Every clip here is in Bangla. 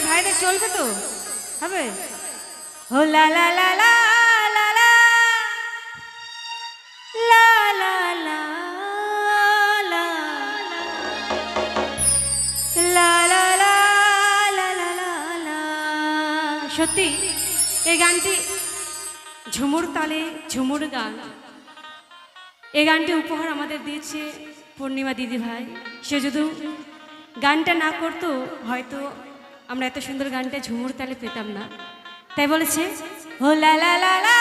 গাইলে চলবে তো হবে ও লা লা লা লা লা লা লা লা লা। সত্যি এই গানটি ঝুমুর তালে ঝুমুর গান এই গানটি উপহার আমাদের দিয়েছে পূর্ণিমা দিদি ভাই সে যদি গানটা না করতো হয়তো আমরা এত সুন্দর গানটা ঝুমুর তালে পেতাম না তাই বলেছে হো লা লা লা লা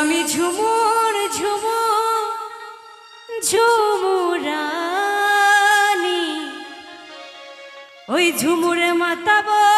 আমি ঝুমুর ঝুমু ঝুমুরানি ওই ঝুমুর মাতাবো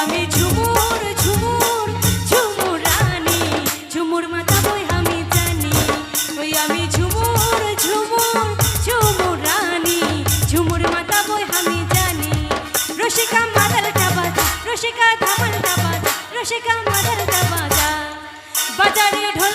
আমি ঝুমুর ঝুমুর ঝুমুরানি ঝুমুর মাথা বই আমি জানি। ওই আমি ঝুমুর ঝুমুর ঝুমুর মাথা বই আমি জানি। রসিকা মাদলটা বাজা রসিকা ধামালটা বাজা রসিকা মাদলটা বাজা বাজারে ঢোল